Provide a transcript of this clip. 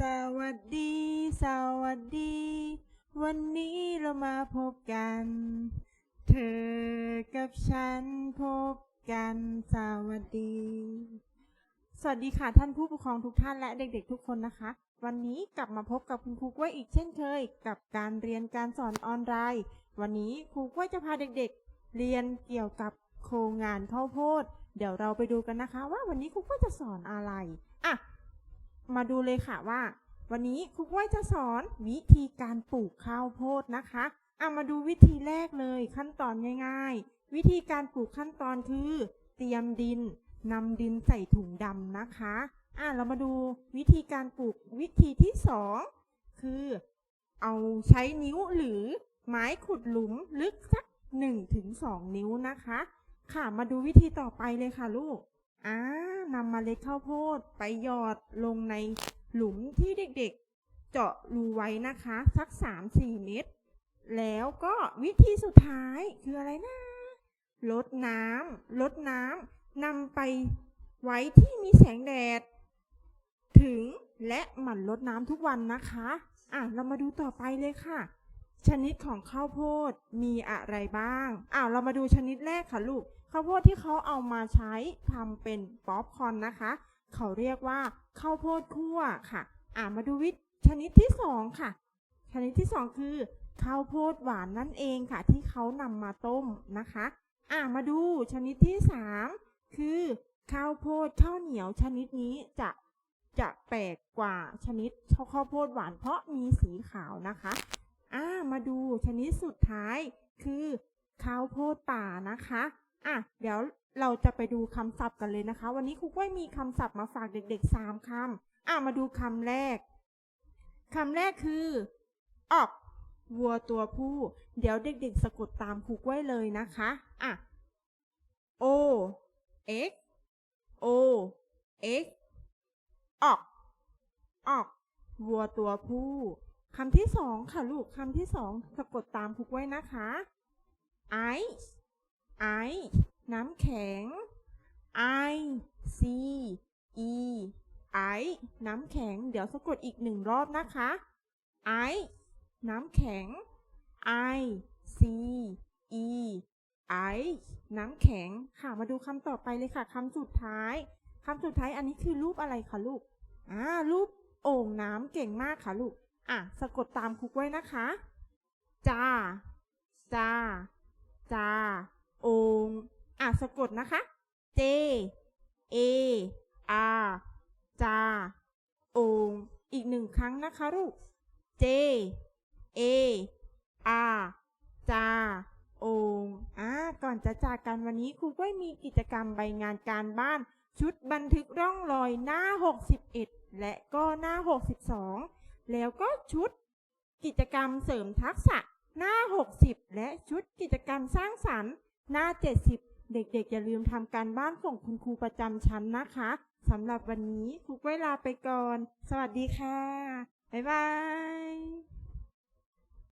สวัสดี สวัสดี วันนี้เรามาพบกัน เธอกับฉันพบกัน สวัสดี สวัสดีค่ะท่านผู้ปกครองทุกท่านและเด็กๆทุกคนนะคะ วันนี้กลับมาพบกับคุณครูกล้วยอีกเช่นเคย กับการเรียนการสอนออนไลน์ วันนี้ครูกล้วยจะพาเด็กๆ เรียนเกี่ยวกับโครงงานข้าวโพด เดี๋ยวเราไปดูกันนะคะ ว่าวันนี้ครูกล้วยจะสอนอะไร อะ มาดูเลยค่ะว่า วันนี้ครูกล้วยจะสอนวิธีการปลูกข้าวโพดนะคะอะมาดูวิธีแรกเลยขั้นตอนง่าย ๆ วิธีการปลูกขั้นตอนคือ เตรียมดินนำดินใส่ถุงดำนะคะอะเรามาดูวิธีการปลูกวิธีที่สองคือเอาใช้นิ้วหรือไม้ขุดหลุมลึกสัก1ถึง2นิ้วนะคะ ค่ะมาดูวิธีต่อไปเลยค่ะลูก อ่านำเมล็ดข้าวโพดไปหยอดลงในหลุมที่เด็กๆ เจาะรูไว้นะคะ สัก 3-4 เมตร แล้วก็วิธีสุดท้ายคืออะไรนะลดน้ำลดน้ำนำไปไว้ที่มีแสงแดด ถึงและหมั่นลดน้ำทุกวันนะคะ อะ เรามาดูต่อไปเลยค่ะ ชนิดของข้าวโพดมีอะไรบ้าง อ้าวเรามาดูชนิดแรกค่ะลูก ข้าวโพดที่เขาเอามาใช้ทำเป็นป๊อปคอร์นนะคะ เขาเรียกว่าข้าวโพดคั่วค่ะ อ่ามาดูวิธชนิดที่สองค่ะ ชนิดที่สองคือข้าวโพดหวานนั่นเองค่ะ ที่เขานำมาต้มนะคะ อ่ามาดูชนิดที่สามคือข้าวโพดข้าวเหนียวชนิดนี้จะจะแปลกกว่าชนิดข้าวโพดหวานเพราะมีสีขาวนะคะ อ่ามาดูชนิดสุดท้ายคือข้าวโพดป่านะคะอะเดี๋ยวเราจะไปดูคำศัพท์กันเลยนะคะ วันนี้ครูกล้วยมีคำศัพท์มาฝากเด็กๆสามคำอะมาดูคำแรกคำแรกคือออกวัวตัวผู้ เดี๋ยวเด็กๆ สะกดตามครูกล้วยเลยนะคะอะ O X O X ออกออกวัวตัวผู้ คำที่สองค่ะลูกคำที่สองสะกดตามครูกล้วยนะคะ ice ไอน้ำแข็ง I C E ไอน้ำแข็ง เดี๋ยวสะกดอีกหนึ่งรอบนะคะไอน้ำแข็ง I C E ไอน้ำแข็ง ค่ะ มาดูคำต่อไปเลยค่ะคำสุดท้ายคำสุดท้ายอันนี้คือรูปอะไรคะลูก อ่า รูปโอ่งน้ำเก่งมากค่ะลูก อะสะกดตามครูกล้วยนะคะจาจาจาโองอะสะกดนะคะ J A R จาโองอีกหนึ่งครั้งนะคะลูก J A R จาโองอะก่อนจะจากกันวันนี้ครูก็มีกิจกรรมใบงานการบ้าน ชุดบันทึกร่องรอยหน้า 61 และก็หน้า 62 แล้วก็ชุดกิจกรรมเสริมทักษะหน้า 60 และชุดกิจกรรมสร้างสรรค์หน้า 70 เด็กๆ อย่าลืมทำการบ้านส่งคุณครูประจำชั้นนะคะสำหรับวันนี้ครูกล้วลาไปก่อน สวัสดีค่ะ บ๊ายบาย